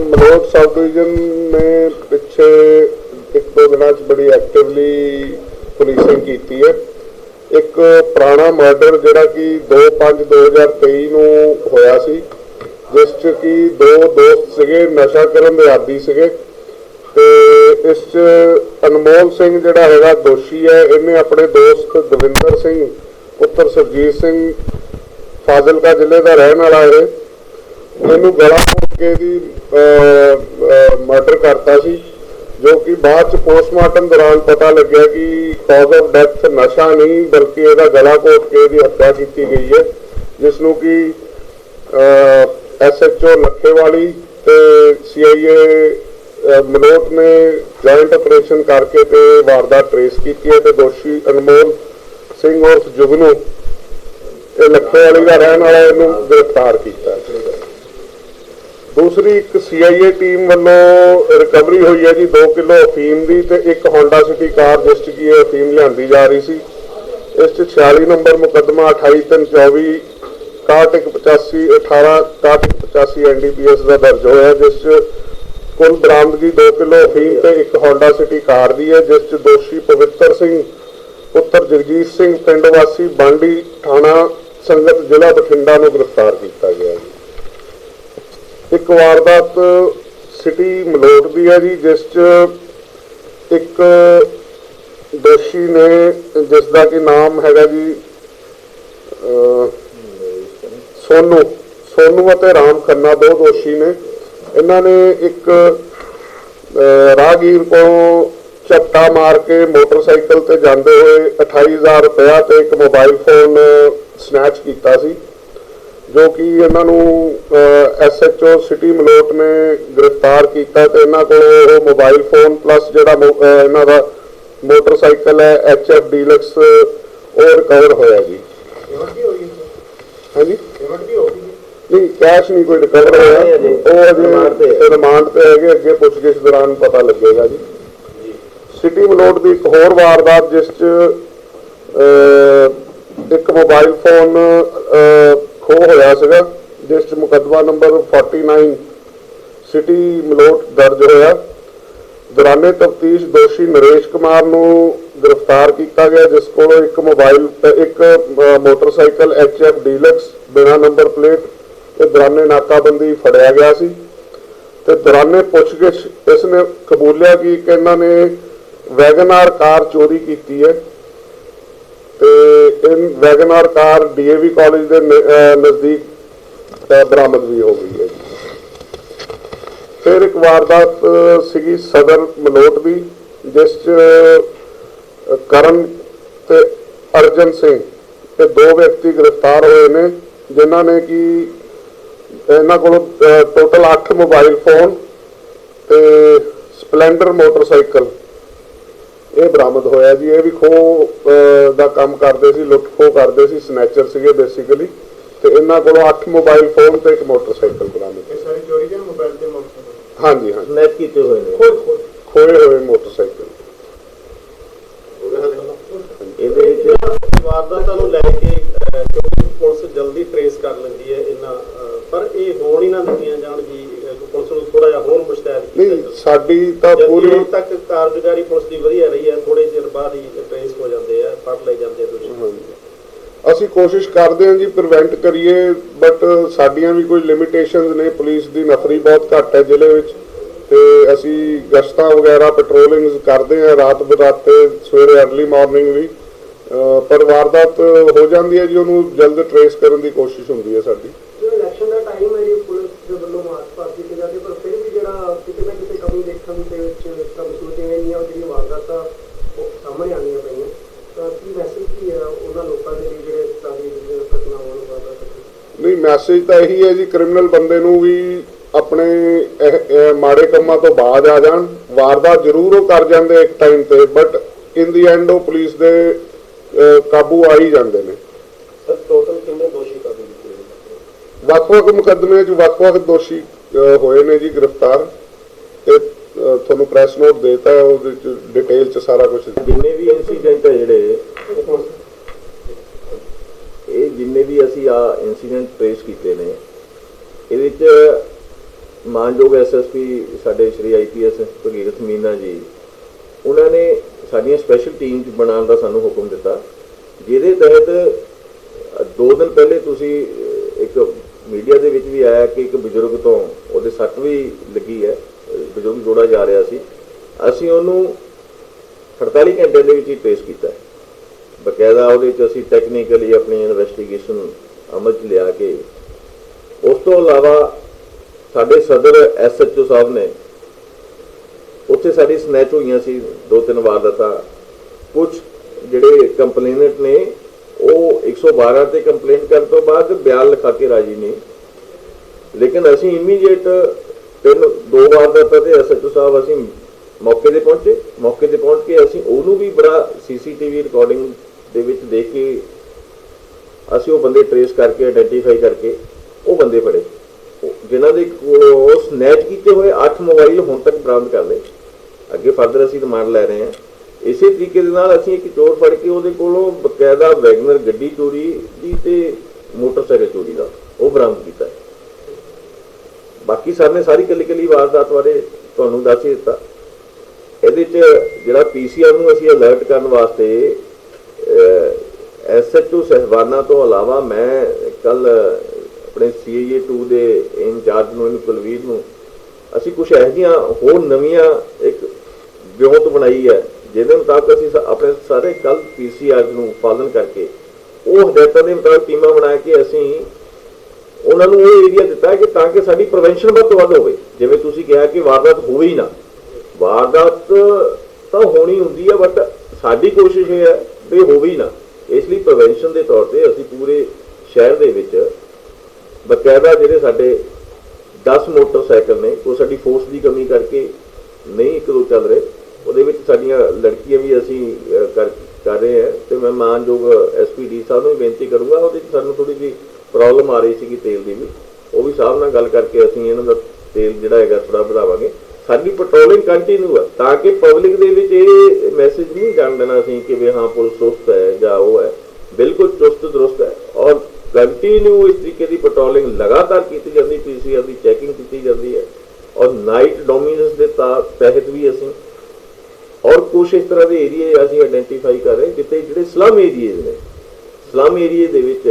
Malout sub division ਨੇ ਪਿੱਛੇ ਇੱਕ ਦੋ ਦਿਨਾਂ 'ਚ ਬੜੀ ਐਕਟਿਵਲੀ ਪੁਲਿਸਿੰਗ ਕੀਤੀ ਹੈ। ਇੱਕ ਪੁਰਾਣਾ ਮਰਡਰ ਜਿਹੜਾ ਕਿ 2/5/2023 ਨੂੰ ਹੋਇਆ ਸੀ, ਜਿਸ 'ਚ ਕਿ ਦੋ ਦੋਸਤ ਸੀਗੇ, ਨਸ਼ਾ ਕਰਨ ਦੇ ਆਦੀ ਸੀਗੇ। ਤੇ ਇਸ 'ਚ ਅਨਮੋਲ ਸਿੰਘ ਜਿਹੜਾ ਹੈਗਾ ਦੋਸ਼ੀ ਹੈ, ਇਹਨੇ ਆਪਣੇ ਦੋਸਤ ਦਵਿੰਦਰ ਸਿੰਘ ਪੁੱਤਰ ਸੁਰਜੀਤ ਸਿੰਘ ਫਾਜ਼ਿਲਕਾ ਜ਼ਿਲ੍ਹੇ ਦਾ ਰਹਿਣ ਵਾਲਾ ਹੈ ਇਹਨੂੰ ਗਲਾ ਘੋਟ ਕੇ ਦੀ ਮਰਡਰ ਕਰਤਾ ਸੀ, ਜੋ ਕਿ ਬਾਅਦ ਚ ਪੋਸਟਮਾਰਟਮ ਦੌਰਾਨ ਪਤਾ ਲੱਗਿਆ ਕਿ ਕਾਜ਼ ਆਫ ਡੈਥ ਨਸ਼ਾ ਨਹੀਂ, ਬਲਕਿ ਇਹਦਾ ਗਲਾ ਘੋਟ ਕੇ ਇਹਦੀ ਹੱਤਿਆ ਕੀਤੀ ਗਈ ਹੈ ਜਿਸ ਨੂੰ ਕਿ ਐਸਐਚਓ ਲੱਖੇਵਾਲੀ ਤੇ ਸੀਆਈਏ ਮਨੋਟ ਨੇ ਜੁਆਇੰਟ ਆਪਰੇਸ਼ਨ ਕਰਕੇ ਤੇ ਵਾਰਦਾਤ ਟ੍ਰੇਸ ਕੀਤੀ ਹੈ ਤੇ ਦੋਸ਼ੀ ਅਨਮੋਲ ਸਿੰਘ ਉਰਫ ਜੁਗਨੂ, ਇਹ ਲੱਖੇਵਾਲੀ ਦਾ ਰਹਿਣ ਵਾਲਾ ਇਹਨੂੰ ਗ੍ਰਿਫਤਾਰ ਕੀਤਾ। ਦੂਸਰੀ ਇੱਕ ਸੀਆਈਏ ਟੀਮ ਵੱਲੋਂ ਰਿਕਵਰੀ ਹੋਈ ਹੈ ਜੀ 2 ਕਿਲੋ ਅਫੀਮ ਦੀ ਤੇ ਇੱਕ ਹੋਂਡਾ ਸਿਟੀ ਕਾਰ ਜਿਸ 'ਚ ਕੀ ਅਫੀਮ ਲਿਆਂਦੀ ਜਾ ਰਹੀ ਸੀ। ਇਸ 'ਚ 46 ਨੰਬਰ ਮੁਕੱਦਮਾ 28324 6185 18 6185 ਐਨਡੀਪੀਐਸ ਦਾ ਦਰਜ ਹੋਇਆ, ਜਿਸ 'ਚ ਕੁੱਲ ਬਰਾਮਦਗੀ 2 ਕਿਲੋ ਅਫੀਮ ਤੇ ਇੱਕ ਹੋਂਡਾ ਸਿਟੀ ਕਾਰ ਦੀ ਹੈ, ਜਿਸ 'ਚ ਦੋਸ਼ੀ ਪਵਿੱਤਰ ਸਿੰਘ ਪੁੱਤਰ ਜਗਜੀਤ ਸਿੰਘ ਪਿੰਡ ਵਾਸੀ ਬਾਂਡੀ ਥਾਣਾ ਸੰਗਤ ਜ਼ਿਲ੍ਹਾ ਬਠਿੰਡਾ ਨੂੰ ਗ੍ਰਿਫਤਾਰ ਕੀਤਾ ਗਿਆ ਜੀ। ਇੱਕ ਵਾਰਦਾਤ ਸਿਟੀ ਮਲੋਟ ਦੀ ਹੈ ਜੀ ਜਿਸ 'ਚ ਇੱਕ ਦੋਸ਼ੀ ਨੇ ਜਿਸ ਦਾ ਕਿ ਨਾਮ ਹੈਗਾ ਜੀ ਅਹ, ਸੋਨੂ ਸੋਨੂ ਅਤੇ ਰਾਮ ਖੰਨਾ ਦੋ ਦੋਸ਼ੀ ਨੇ। ਇਹਨਾਂ ਨੇ ਇੱਕ ਰਾਹਗੀਰ ਕੋਲੋਂ ਝੱਟਾ ਮਾਰ ਕੇ ਮੋਟਰਸਾਈਕਲ ਤੇ ਜਾਂਦੇ ਹੋਏ 28000 ਰੁਪਇਆ ਤੇ ਇੱਕ ਮੋਬਾਈਲ ਫੋਨ ਸਨੈਚ ਕੀਤਾ ਸੀ ਜੋ ਕਿ ਇਹਨਾਂ ਨੂੰ ਐਸਐਚਓ ਸਿਟੀ ਮਲੋਟ ਨੇ ਗ੍ਰਿਫਤਾਰ ਕੀਤਾ ਤੇ ਇਹਨਾਂ ਕੋਲ ਉਹ ਮੋਬਾਈਲ ਫੋਨ ਪਲੱਸ ਜਿਹੜਾ ਇਹਨਾਂ ਦਾ ਮੋਟਰਸਾਈਕਲ ਹੈ ਐਚਐਫ ਡੀਲਕਸ ਉਹ ਰਿਕਵਰ ਹੋਇਆ ਜੀ। ਹਾਂਜੀ? ਨਹੀਂ ਕੈਸ਼ ਨਹੀਂ ਕੋਈ ਰਿਕਵਰ ਹੋਇਆ। ਉਹ ਅਜੇ ਰਿਮਾਂਡ ਤੇ ਹੈਗੇ ਅੱਗੇ ਪੁੱਛਗਿੱਛ ਦੌਰਾਨ ਪਤਾ ਲੱਗੇਗਾ ਜੀ। ਸਿਟੀ ਮਲੋਟ ਦੀ ਇੱਕ ਹੋਰ ਵਾਰਦਾਤ ਜਿਸ 'ਚ ਇੱਕ ਮੋਬਾਈਲ ਫੋਨ ਅਹ, ਖੋਹ ਹੋਇਆ ਸੀਗਾ ਜਿਸ 'ਚ ਮੁਕੱਦਮਾ ਨੰਬਰ 49 ਸਿਟੀ ਮਲੋਟ ਦਰਜ ਹੋਇਆ। ਦੌਰਾਨੇ ਤਫਤੀਸ਼ ਦੋਸ਼ੀ ਨਰੇਸ਼ ਕੁਮਾਰ ਨੂੰ ਗ੍ਰਿਫਤਾਰ ਕੀਤਾ ਗਿਆ ਜਿਸ ਕੋਲੋਂ ਇੱਕ ਮੋਬਾਈਲ ਇੱਕ ਅਹ, ਮੋਟਰਸਾਈਕਲ ਐਚਐਫ ਡੀਲਕਸ ਬਿਨਾ ਨੰਬਰ ਪਲੇਟ ਤੇ ਦੌਰਾਨੇ ਨਾਕਾਬੰਦੀ ਫੜਿਆ ਗਿਆ ਸੀ। ਤੇ ਦੌਰਾਨੇ ਪੁੱਛਗਿੱਛ ਇਸ ਨੇ ਕਬੂਲਿਆ ਕਿ ਇਹਨਾਂ ਨੇ ਵੈਗਨਾਰ ਕਾਰ ਚੋਰੀ ਕੀਤੀ ਹੈ ਤੇ ਇਹ ਵੈਗਨਾਰ ਕਾਰ ਡੀਏਵੀ ਕਾਲਜ ਦੇ ਨ- ਅਹ ਨਜ਼ਦੀਕ ਬਰਾਮਦ ਵੀ ਹੋ ਗਈ ਹੈ ਫਿਰ ਇੱਕ ਵਾਰਦਾਤ ਸੀਗੀ ਸਦਰ ਮਲੋਟ ਦੀ, ਜਿਸ ਚ ਕਰਨ ਤੇ ਅਰਜਨ ਸਿੰਘ ਤੇ ਦੋ ਵਿਅਕਤੀ ਗ੍ਰਿਫਤਾਰ ਹੋਏ ਨੇ, ਜਿਨ੍ਹਾਂ ਨੇ ਕਿ ਇਹਨਾਂ ਕੋਲ ਟੋਟਲ 8 ਮੋਬਾਈਲ ਫੋਨ ਤੇ ਸਪਲੈਂਡਰ ਮੋਟਰਸਾਈਕਲ ਇਹ ਬਰਾਮਦ ਹੋਇਆ ਜੀ। ਇਹ ਵੀ ਖੋ ਦਾ ਕੰਮ ਕਰਦੇ ਸੀ ਲੁੱਟ ਖੋ ਕਰਦੇ ਸੀ ਸਨੈਚਰ ਸੀਗੇ ਬੇਸਿਕਲੀ ਤੇ ਇਹਨਾਂ ਕੋਲੋਂ 8 ਮੋਬਾਈਲ ਫੋਨ ਤੇ ਇੱਕ ਮੋਟਰਸਾਈਕਲ ਬਰਾਮਦ ਇਹ ਸਾਰੀ ਚੋਰੀ ਦੇ ਮੋਬਾਈਲ ਤੇ ਮੋਟਰਸਾਈਕਲ? ਹਾਂਜੀ ਹਾਂਜੀ। ਸਨੈਚ ਕੀਤੇ ਹੋਏ ਨੇ। ਖੋਏ ਹੋਏ ਮੋਟਰਸਾਈਕਲ। ਇਹਦੇ ਵਿੱਚ ਵਾਰਦਾਤਾਂ ਨੂੰ ਲੈ ਕੇ ਕਿਉਂਕਿ ਪੁਲਿਸ ਜਲਦੀ ਟ੍ਰੇਸ ਕਰ ਲੈਂਦੀ ਹੈ ਇਹਨਾਂ ਪਰ ਇਹ ਹੋਣ ਹੀ ਨਾ ਦਿੱਤੀਆਂ ਜਾਣ ਜੀ ਪੁਲਿਸ ਨੂੰ ਥੋੜਾ ਜਿਹਾ ਹੋਰ ਮੁਸ਼ਤੈਦ ਨਹੀਂ। ਸਾਡੀ ਤਾਂ ਪੂਰੀ ਤੱਕ ਕਾਰਜਕਾਰੀ ਪੁਲਿਸ ਦੀ ਵਧੀਆ ਰਹੀ ਹੈ ਥੋੜੇ ਚਿਰ ਬਾਅਦ ਹੀ ਟ੍ਰੇਸ ਹੋ ਜਾਂਦੇ ਆ ਫੜ ਲਏ ਜਾਂਦੇ ਦੋਸ਼ੀ ਅਸੀਂ ਕੋਸ਼ਿਸ਼ ਕਰਦੇ ਹਾਂ ਜੀ ਪ੍ਰੀਵੈਂਟ ਕਰੀਏ ਬਟ ਸਾਡੀਆਂ ਵੀ ਕੋਈ ਲਿਮਿਟੇਸ਼ਨਸ ਨੇ ਪੁਲਿਸ ਦੀ ਨਫਰੀ ਬਹੁਤ ਘੱਟ ਹੈ ਜ਼ਿਲ੍ਹੇ ਵਿੱਚ ਤੇ ਅਸੀਂ ਗਸ਼ਤਾਂ ਵਗੈਰਾ ਪੈਟਰੋਲਿੰਗਸ ਕਰਦੇ ਹਾਂ ਰਾਤ ਬਰਾਤੇ ਸਵੇਰੇ ਅਰਲੀ ਮਾਰਨਿੰਗ ਵੀ। ਪਰ ਵਾਰਦਾਤ ਹੋ ਜਾਂਦੀ ਹੈ ਜੀ ਉਹਨੂੰ ਜਲਦ ਟਰੇਸ ਕਰਨ ਦੀ ਕੋਸ਼ਿਸ਼ ਹੁੰਦੀ ਹੈ ਸਾਡੀ। ਜੋ ਇਲੈਕਸ਼ਨ ਦਾ ਟਾਈਮ ਹੈ ਜੀ ਪੁਲਿਸ ਦੇ ਵੱਲੋਂ ਮਾਰਚ ਪਾਸ ਕੀਤੀ ਜਾਂਦੀ ਪਰ ਫਿਰ ਵੀ ਜਿਹੜਾ ਕਿਤੇ ਨਾ ਕਿਤੇ ਕਮੀ ਦੇਖਣ ਦੇ ਵਿੱਚ ਤਾਂ ਮਹਿਸੂਸ ਜਿਵੇਂ ਨਹੀਂ ਆ ਉਹ ਜਿਹੜੀਆਂ ਵਾਰਦਾਤਾਂ ਉਹ ਸਾਹਮਣੇ ਆਉਣੀਆਂ ਪਈਆਂ ਤਾਂ ਕੀ ਮੈਸੇਜ ਕੀ ਹੈ ਉਹਨਾਂ ਲੋਕਾਂ ਦੇ ਲਈ ਜਿਹੜੇ ਇਸ ਤਰ੍ਹਾਂ ਦੀ ਜਿਹੜੀਆਂ ਘਟਨਾਵਾਂ ਨੂੰ ਵਾਰਦਾਤ ਨਹੀਂ ਮੈਸੇਜ ਤਾਂ ਇਹੀ ਹੈ ਜੀ ਕ੍ਰਿਮੀਨਲ ਬੰਦੇ ਨੂੰ ਵੀ ਆਪਣੇ ਮਾੜੇ ਕੰਮਾਂ ਤੋਂ ਬਾਅਦ ਆ ਜਾਣ। ਵਾਰਦਾਤ ਜ਼ਰੂਰ ਉਹ ਕਰ ਜਾਂਦੇ ਇੱਕ ਟਾਈਮ ਤੇ ਬਟ ਇਨ ਦੀ ਐਂਡ ਉਹ ਪੁਲਿਸ ਦੇ ਕਾਬੂ ਆ ਹੀ ਜਾਂਦੇ ਨੇ। ਸਰ ਟੋਟਲ ਕਿੰਨੇ ਦੋਸ਼ੀ ਕਾਬੂ ਕੀਤੇ ਗਏ? ਵੱਖ-ਵੱਖ ਮੁਕੱਦਮੇ 'ਚ ਵੱਖ-ਵੱਖ ਦੋਸ਼ੀ ਹੋਏ ਨੇ ਜੀ ਗ੍ਰਿਫਤਾਰ। ਤੇ ਤੁਹਾਨੂੰ ਪ੍ਰੈਸ ਨੋਟ ਦੇਤਾ ਉਹਦੇ ਚ ਡਿਟੇਲ ਚ ਸਾਰਾ ਕੁਝ ਜਿੰਨੇ ਵੀ ਇਨਸੀਡੈਂਟ ਹੈ ਜਿਹੜੇ ਜਿੰਨੇ ਵੀ ਅਸੀਂ ਆ ਇਨਸੀਡੈਂਟ ਟ੍ਰੇਸ ਕੀਤੇ ਨੇ ਇਹਦੇ ਵਿੱਚ ਮਾਨਯੋਗ ਐਸਐਸਪੀ ਸਾਡੇ ਸ਼੍ਰੀ ਆਈਪੀਐਸ ਭਗੀਰਥ ਮੀਨਾ ਜੀ, ਉਹਨਾਂ ਨੇ ਸਾਡੀਆਂ ਸਪੈਸ਼ਲ ਟੀਮਸ ਬਣਾਉਣ ਦਾ ਸਾਨੂੰ ਹੁਕਮ ਦਿੱਤਾ, ਜਿਹਦੇ ਤਹਿਤ ਦੋ ਦਿਨ ਪਹਿਲੇ ਤੁਸੀਂ ਇੱਕ ਮੀਡੀਆ ਦੇ ਵਿੱਚ ਵੀ ਆਇਆ ਕਿ ਇੱਕ ਬਜ਼ੁਰਗ ਤੋਂ ਉਹਦੇ ਸੱਟ ਵੀ ਲੱਗੀ ਹੈ, ਬਜ਼ੁਰਗ ਜੋੜਾ ਜਾ ਰਿਹਾ ਸੀ, ਅਸੀਂ ਉਹਨੂੰ 48 ਘੰਟੇ ਦੇ ਵਿੱਚ ਹੀ ਟ੍ਰੇਸ ਕੀਤਾ ਬਕਾਇਦਾ ਉਹਦੇ 'ਚ ਅਸੀਂ ਟੈਕਨੀਕਲੀ ਆਪਣੀ ਇਨਵੈਸਟੀਗੇਸ਼ਨ ਅਮਲ 'ਚ ਲਿਆ ਕੇ, ਉਸ ਤੋਂ ਇਲਾਵਾ ਸਾਡੇ ਸਦਰ ਐਸਐਚਓ ਸਾਹਿਬ ਨੇ, ਉੱਥੇ ਸਾਡੀ ਸਨੈਚ ਹੋਈਆਂ ਸੀ ਦੋ ਤਿੰਨ ਵਾਰ ਦਾ ਤਾਂ। ਕੁਝ ਜਿਹੜੇ ਕੰਪਲੇਨਟ ਨੇ, ਉਹ 112 ਤੇ ਕੰਪਲੇਂਟ ਕਰਨ ਤੋਂ ਬਾਅਦ ਬਿਆਨ ਲਿਖਾ ਕੇ ਰਾਜੀ ਨਹੀਂ ਲੇਕਿਨ ਅਸੀਂ ਇਮੀਡੀਏਟ ਤਿੰਨ, ਦੋ ਵਾਰ ਦਾ ਤਾਂ ਤੇ ਐਸਐਚਓ ਸਾਹਿਬ ਅਸੀਂ ਮੌਕੇ ਤੇ ਪਹੁੰਚੇ। ਮੌਕੇ ਤੇ ਪਹੁੰਚ ਕੇ ਅਸੀਂ ਉਹਨੂੰ ਵੀ ਬੜਾ ਸੀਸੀਟੀਵੀ ਰਿਕਾਰਡਿੰਗ ਦੇ ਵਿੱਚ ਦੇਖ ਕੇ ਅਸੀਂ ਉਹ ਬੰਦੇ ਟਰੇਸ ਕਰਕੇ ਆਇਡੈਂਟੀਫਾਈ ਕਰਕੇ ਉਹ ਬੰਦੇ ਫੜੇ। ਉਹ- ਜਿਨ੍ਹਾਂ ਦੇ ਕੋਲੋਂ ਸਨੈਚ ਕੀਤੇ ਹੋਏ 8 ਮੋਬਾਈਲ ਹੁਣ ਤੱਕ ਬਰਾਮਦ ਕਰ ਲਏ। ਅੱਗੇ ਫਰਦਰ ਅਸੀਂ ਰਿਮਾਂਡ ਲੈ ਰਹੇ ਹਾਂ। ਇਸੇ ਤਰੀਕੇ ਦੇ ਨਾਲ ਅਸੀਂ ਇੱਕ ਚੋਰ ਫੜ ਕੇ ਉਹਦੇ ਕੋਲੋਂ ਬਕਾਇਦਾ ਵੈਗਨਰ ਗੱਡੀ ਚੋਰੀ ਦੀ ਤੇ ਮੋਟਰਸਾਈਕਲ ਚੋਰੀ ਦਾ ਉਹ ਬਰਾਮਦ ਕੀਤਾ। ਬਾਕੀ ਸਰ ਨੇ ਸਾਰੀ ਕੱਲੀ ਕੱਲੀ ਵਾਰਦਾਤ ਬਾਰੇ ਤੁਹਾਨੂੰ ਦੱਸ ਹੀ ਦਿੱਤਾ। ਇਹਦੇ ਚ ਜਿਹੜਾ ਪੀਸੀਆਰ ਨੂੰ ਅਸੀਂ ਅਲਰਟ ਕਰਨ ਵਾਸਤੇ ਐਸਐਚਓ ਸਹਿਬਾਨਾ ਤੋਂ ਇਲਾਵਾ ਮੈਂ ਕੱਲ ਆਪਣੇ ਸੀਏ 2 ਦੇ ਇੰਚਾਰਜ ਨੂੰ, ਇਹਨੂੰ ਕੁਲਵੀਰ ਨੂੰ, ਅਸੀਂ ਕੁਝ ਇਹੋ ਜਿਹੀਆਂ ਹੋਰ ਨਵੀਆਂ ਇੱਕ ਵਿਉਂਤ ਬਣਾਈ ਹੈ, ਜਿਹਦੇ ਮੁਤਾਬਕ ਅਸੀਂ ਆਪਣੇ ਸਾਰੇ ਕੱਲ ਪੀਸੀਆਰ ਨੂੰ ਪਾਲਣ ਕਰਕੇ, ਉਹ ਹਦਾਇਤਾਂ ਦੇ ਮੁਤਾਬਕ ਟੀਮਾਂ ਬਣਾ ਕੇ ਅਸੀਂ ਉਹਨਾਂ ਨੂੰ ਇਹ ਏਰੀਆ ਦਿੱਤਾ ਹੈ ਕਿ ਤਾਂ ਕਿ ਸਾਡੀ ਪ੍ਰੀਵੈਂਸ਼ਨ ਵੱਧ ਤੋਂ ਵੱਧ ਹੋਵੇ। ਜਿਵੇਂ ਤੁਸੀਂ ਕਿਹਾ ਕਿ ਵਾਰਦਾਤ ਹੋਵੇ ਹੀ ਨਾ। ਵਾਰਦਾਤ ਤਾਂ ਹੋਣੀ ਹੁੰਦੀ ਹੈ ਬਟ ਸਾਡੀ ਕੋਸ਼ਿਸ਼ ਇਹ ਹੈ ਵੀ ਹੋਵੇ ਹੀ ਨਾ। ਇਸ ਲਈ ਪ੍ਰੀਵੈਂਸ਼ਨ ਦੇ ਤੌਰ ਤੇ ਅਸੀਂ ਪੂਰੇ ਸ਼ਹਿਰ ਦੇ ਵਿੱਚ ਬਕਾਇਦਾ ਜਿਹੜੇ ਸਾਡੇ 10 ਮੋਟਰਸਾਈਕਲ ਨੇ, ਉਹ ਸਾਡੀ ਫੋਰਸ ਦੀ ਕਮੀ ਕਰਕੇ ਨਹੀਂ ਇੱਕ ਦੋ ਚੱਲ ਰਹੇ। ਉਹਦੇ ਵਿੱਚ ਸਾਡੀਆਂ ਲੜਕੀਆਂ ਵੀ ਅਸੀਂ ਕਰ ਕਰ ਰਹੇ ਹਾਂ ਤੇ ਮੈਂ ਮਾਨਯੋਗ ਐਸਪੀਡੀ ਸਾਹਿਬ ਨੂੰ ਵੀ ਬੇਨਤੀ ਕਰੂੰਗਾ, ਉਹਦੇ ਵਿੱਚ ਸਾਨੂੰ ਥੋੜੀ ਜਿਹੀ ਪ੍ਰੋਬਲਮ ਆ ਰਹੀ ਸੀਗੀ ਤੇਲ ਦੀ ਵੀ। ਉਹ ਵੀ ਸਾਹਿਬ ਨਾਲ ਗੱਲ ਕਰਕੇ ਅਸੀਂ ਇਹਨਾਂ ਦਾ ਤੇਲ ਜਿਹੜਾ ਹੈਗਾ ਥੋੜਾ ਵਧਾਵਾਂਗੇ। ਸਾਡੀ ਪੈਟਰੋਲਿੰਗ ਕੰਟੀਨਿਊ ਹੈ ਤਾਂ ਕਿ ਪਬਲਿਕ ਦੇ ਵਿੱਚ ਇਹ ਮੈਸੇਜ ਨਹੀਂ ਜਾਣ ਦੇਣਾ ਅਸੀਂ ਕਿ ਵੀ ਹਾਂ, ਪੁਲਿਸ ਸੁਸਤ ਹੈ ਜਾਂ ਉਹ ਹੈ। ਬਿਲਕੁਲ ਚੁਸਤ ਦਰੁਸਤ ਹੈ। ਔਰ ਕੰਟੀਨਿਊ ਇਸ ਤਰੀਕੇ ਦੀ ਪੈਟਰੋਲਿੰਗ ਲਗਾਤਾਰ ਕੀਤੀ ਜਾਂਦੀ ਪੀਸੀਆਰ ਦੀ ਚੈਕਿੰਗ ਕੀਤੀ ਜਾਂਦੀ ਹੈ। ਔਰ ਨਾਈਟ ਡੋਮੀਨੈਂਸ ਦੇ ਤਾ- ਤਹਿਤ ਵੀ ਅਸੀਂ ਔਰ ਕੁਝ ਇਸ ਤਰ੍ਹਾਂ ਦੇ ਏਰੀਏ ਅਸੀਂ ਆਇਡੈਂਟੀਫਾਈ ਕਰ ਰਹੇ, ਜਿੱਥੇ ਜਿਹੜੇ ਸਲਮ ਏਰੀਏਜ਼ ਨੇ। ਸਲਮ ਏਰੀਏ ਦੇ ਵਿੱਚ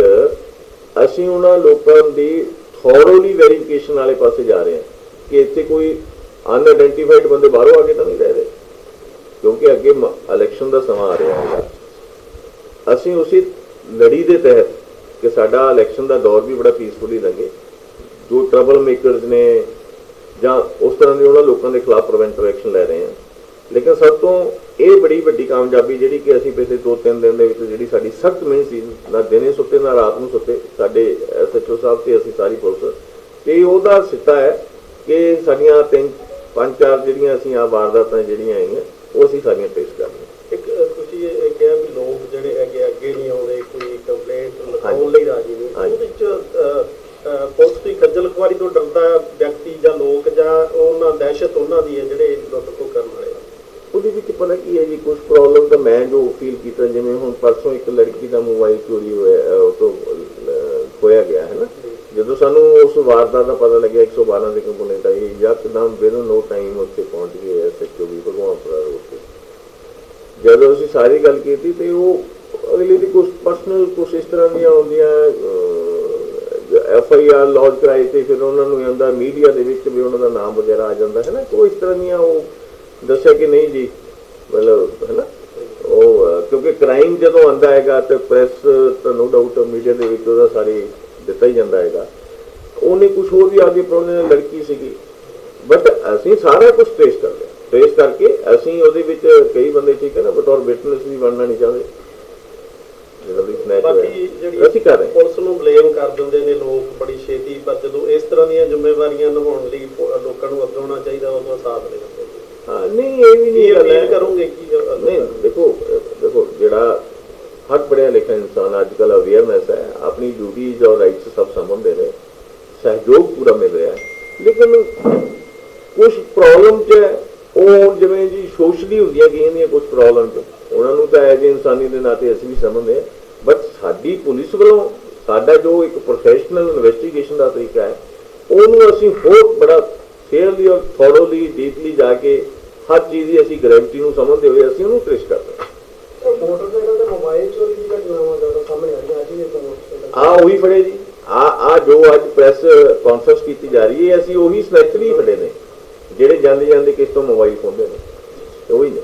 ਅਸੀਂ ਉਹਨਾਂ ਲੋਕਾਂ ਦੀ ਥੋਰੋਲੀ ਵੈਰੀਫਿਕੇਸ਼ਨ ਵਾਲੇ ਪਾਸੇ ਜਾ ਰਹੇ ਹਾਂ ਕਿ ਇੱਥੇ ਕੋਈ ਅਨਆਇਡੈਂਟੀਫਾਈਡ ਬੰਦੇ ਬਾਹਰੋਂ ਆ ਕੇ ਤਾਂ ਨਹੀਂ ਰਹਿ ਰਹੇ ਕਿਉਂਕਿ ਅੱਗੇ ਇਲੈਕਸ਼ਨ ਦਾ ਸਮਾਂ ਆ ਰਿਹਾ ਹੈ ਅਸੀਂ ਉਸੇ ਲੜੀ ਦੇ ਤਹਿਤ ਕਿ ਸਾਡਾ ਇਲੈਕਸ਼ਨ ਦਾ ਦੌਰ ਵੀ ਬੜਾ ਪੀਸਫੁਲੀ ਲੰਘੇ। ਜੋ ਟਰਬਲ ਮੇਕਰਸ ਨੇ ਜਾਂ ਉਸ ਤਰ੍ਹਾਂ ਦੇ ਉਹਨਾਂ ਲੋਕਾਂ ਦੇ ਖਿਲਾਫ ਪ੍ਰੀਵੈਂਟਿਵ ਐਕਸ਼ਨ ਲੈ ਰਹੇ ਹਾਂ। ਲੇਕਿਨ ਸਭ ਤੋਂ ਇਹ ਬੜੀ ਵੱਡੀ ਕਾਮਯਾਬੀ ਜਿਹੜੀ ਕਿ ਅਸੀਂ ਪਿਛਲੇ 2-3 ਦਿਨ ਦੇ ਵਿੱਚ ਜਿਹੜੀ ਸਾਡੀ ਸਖਤ ਮਿਹਨਤ ਸੀ, ਨਾ ਦਿਨੇ ਸੁੱਤੇ, ਨਾ ਰਾਤ ਨੂੰ ਸੁੱਤੇ, ਸਾਡੇ ਐਸਐਚਓ ਸਾਹਿਬ ਤੇ ਅਸੀਂ ਸਾਰੀ ਪੁਲਿਸ। ਤੇ ਉਹਦਾ ਸਿੱਟਾ ਹੈ ਕਿ ਸਾਡੀਆਂ ਤਿੰਨ ਪੰਜ ਚਾਰ ਜਿਹੜੀਆਂ ਅਸੀਂ ਆ ਵਾਰਦਾਤਾਂ ਜਿਹੜੀਆਂ ਆਈਆਂ ਉਹ ਅਸੀਂ ਸਾਰੀਆਂ ਪੇਸ਼ ਕਰ ਰਹੀਆਂ ਇੱਕ ਤੁਸੀਂ ਇਹ ਕਿਹਾ ਵੀ ਲੋਕ ਜਿਹੜੇ ਹੈਗੇ ਅੱਗੇ ਨਹੀਂ ਆਉਂਦੇ ਕੋਈ ਕੰਪਲੇਂਟ ਲਿਖਾਉਣ। ਲਈ ਰਾਜੀ ਨਹੀਂ। ਉਹਦੇ ਵਿੱਚ ਪੁਲਿਸ ਦੀ ਖੱਜਲ ਖੁਆਰੀ ਤੋਂ ਡਰਦਾ ਵਿਅਕਤੀ ਜਾਂ ਲੋਕ ਜਾਂ ਉਹਨਾਂ ਦਹਿਸ਼ਤ ਉਹਨਾਂ ਦੀ ਹੈ ਜਿਹੜੇ ਲੁੱਟ ਖੋਹ ਕਰਨ ਵਾਲੇ ਉਹਦੇ ਵਿੱਚ ਪਤਾ ਕੀ ਹੈ ਜੀ ਕੁਝ ਪ੍ਰੋਬਲਮ ਤਾਂ ਮੈਂ ਜੋ ਫੀਲ ਕੀਤਾ ਜਿਵੇਂ ਹੁਣ ਪਰਸੋਂ ਇੱਕ ਲੜਕੀ ਦਾ ਮੋਬਾਈਲ ਚੋਰੀ ਹੋਇਆ ਉਹ ਤੋਂ ਖੋਇਆ ਗਿਆ ਹੈ ਨਾ ਜਦੋਂ ਸਾਨੂੰ ਉਸ ਵਾਰਦਾਤ ਦਾ ਪਤਾ ਲੱਗਿਆ 112 ਦੇ ਕੰਪਲੇਂਟ ਆਈ ਯਕਦਮ ਬਿਨ ਨੋ ਟਾਈਮ ਉੱਥੇ ਪਹੁੰਚ ਗਏ ਐਸਐਚਓ ਵੀ ਭਗਵਾਨਪੁਰਾ ਰੋਡ ਤੇ। ਜਦੋਂ ਅਸੀਂ ਸਾਰੀ ਗੱਲ ਕੀਤੀ ਤੇ ਉਹ ਅਗਲੀ ਦੀ ਕੁਝ ਪਰਸਨਲ ਕੁਝ ਇਸ ਤਰ੍ਹਾਂ ਦੀਆਂ ਹੁੰਦੀਆਂ ਐਫ ਆਈ ਆਰ ਲੌਜ ਕਰਾਈ ਤੇ ਫਿਰ ਉਹਨਾਂ ਨੂੰ ਆਉਂਦਾ ਮੀਡੀਆ ਦੇ ਵਿੱਚ ਵੀ ਉਹਨਾਂ ਦਾ ਨਾਮ ਵਗੈਰਾ ਆ ਜਾਂਦਾ ਹੈ ਨਾ ਕੋਈ ਇਸ ਤਰ੍ਹਾਂ ਦੀਆਂ ਉਹ ਦੱਸਿਆ ਕਿ ਨਹੀਂ ਜੀ? ਮਤਲਬ ਹੈ ਨਾ ਉਹ ਕਿਉਂਕਿ ਕ੍ਰਾਈਮ ਜਦੋਂ ਆਂਦਾ ਹੈਗਾ ਤੇ ਪ੍ਰੈਸ ਤਾਂ ਨੋ ਡਾਊਟ ਮੀਡੀਆ ਦੇ ਵਿੱਚ ਉਹਦਾ ਸਾਰੀ ਦਿੱਤਾ ਹੀ ਜਾਂਦਾ ਹੈਗਾ। ਉਹਨੇ ਕੁਝ ਹੋਰ ਵੀ ਆਗੇ ਪ੍ਰੋਬਲਮ ਲੜਕੀ ਸੀਗੀ। ਬਟ ਅਸੀਂ ਸਾਰਾ ਕੁਝ ਟ੍ਰੇਸ ਕਰ ਲਿਆ। ਟ੍ਰੇਸ ਕਰਕੇ ਅਸੀਂ ਉਹਦੇ ਵਿੱਚ ਕਈ ਬੰਦੇ ਠੀਕ ਹੈ ਨਾ ਬਤੌਰ ਵਿਟਨੈਸ ਵੀ ਬਣਨਾ ਨਹੀਂ ਚਾਹੁੰਦੇ। ਬਾਕੀ ਜਿਹੜੀ। ਪੁਲਿਸ ਨੂੰ ਬਲੇਮ ਕਰ ਦਿੰਦੇ ਨੇ ਲੋਕ ਬੜੀ ਛੇਤੀ ਪਰ ਜਦੋਂ ਇਸ ਤਰ੍ਹਾਂ ਦੀਆਂ ਜ਼ਿੰਮੇਵਾਰੀਆਂ ਨਿਭਾਉਣ ਲਈ ਲੋਕਾਂ ਨੂੰ ਅੱਗੇ ਆਉਣਾ ਚਾਹੀਦਾ ਉਦੋਂ ਸਾਥ ਦੇ ਦਿੰਦੇ ਹਾਂ ਨਹੀਂ ਇਹ ਵੀ ਕੀ ਨਹੀਂ ਗੱਲ ਅਪੀਲ ਹੈ ਕਰੋਗੇ ਕੀ ਅ- ਨਹੀਂ ਦੇਖੋ ਅਹ ਦੇਖੋ ਜਿਹੜਾ ਹਰ ਪੜਿਆ ਲਿਖਿਆ ਇਨਸਾਨ ਅੱਜ ਕੱਲ ਅਵੇਅਰਨੈਸ ਹੈ ਆਪਣੀ ਡਿਊਟੀਜ਼ ਔਰ ਰਾਈਟਸ ਸਭ ਸਮਝਦੇ ਨੇ ਸਹਿਯੋਗ ਪੂਰਾ ਮਿਲ ਰਿਹਾ ਲੇਕਿਨ ਕੁਝ ਪ੍ਰੋਬਲਮ ਚ ਹੈ, ਉਹ ਜਿਵੇਂ ਜੀ ਸੋਸ਼ਲੀ ਹੁੰਦੀਆਂ ਗਈਆਂ ਦੀਆਂ ਕੁਝ ਪ੍ਰੋਬਲਮ ਚ ਉਹਨਾਂ ਨੂੰ ਤਾਂ ਐਜ ਇਨਸਾਨੀ ਦੇ ਨਾਤੇ ਅਸੀਂ ਵੀ ਸਮਝਦੇ ਹਾਂ। ਬਟ ਸਾਡੀ ਪੁਲਿਸ ਵੱਲੋਂ ਸਾਡਾ ਜੋ ਇੱਕ ਪ੍ਰੋਫੈਸ਼ਨਲ ਇਨਵੈਸਟੀਗੇਸ਼ਨ ਦਾ ਤਰੀਕਾ ਹੈ ਉਹਨੂੰ ਅਸੀਂ ਹੋਰ ਬੜਾ ਫੇਅਰਲੀ ਔਰ ਥੋਰੋਲੀ ਡੀਪਲੀ ਜਾ ਕੇ ਹਰ ਚੀਜ਼ ਦੀ ਅਸੀਂ ਗ੍ਰੈਵਿਟੀ ਨੂੰ ਸਮਝਦੇ ਹੋਏ ਅਸੀਂ ਉਹਨੂੰ ਟ੍ਰੇਸ ਕਰਦੇ ਮੋਟਰਸਾਈਕਲ ਤੇ ਮੋਬਾਈਲ ਚੋਰੀ ਦੀ ਘਟਨਾਵਾਂ ਜ਼ਿਆਦਾ ਸਾਹਮਣੇ ਆ ਰਹੀਆਂ, ਅੱਜ ਵੀ ਮੋਟਰਸਾਈਕਲ ਆ ਉਹੀ ਫੜੇ ਜੀ। ਆ ਆ ਜੋ ਅੱਜ ਪ੍ਰੈਸ ਕਾਨਫਰੰਸ ਕੀਤੀ ਜਾ ਰਹੀ ਹੈ, ਅਸੀਂ ਉਹੀ ਸਨੈਚਰ ਫੜੇ ਨੇ, ਜਿਹੜੇ ਜਾਂਦੇ ਜਾਂਦੇ ਕਿਸ ਤੋਂ ਮੋਬਾਈਲ ਖੋਹਦੇ ਨੇ ਉਹੀ ਨੇ।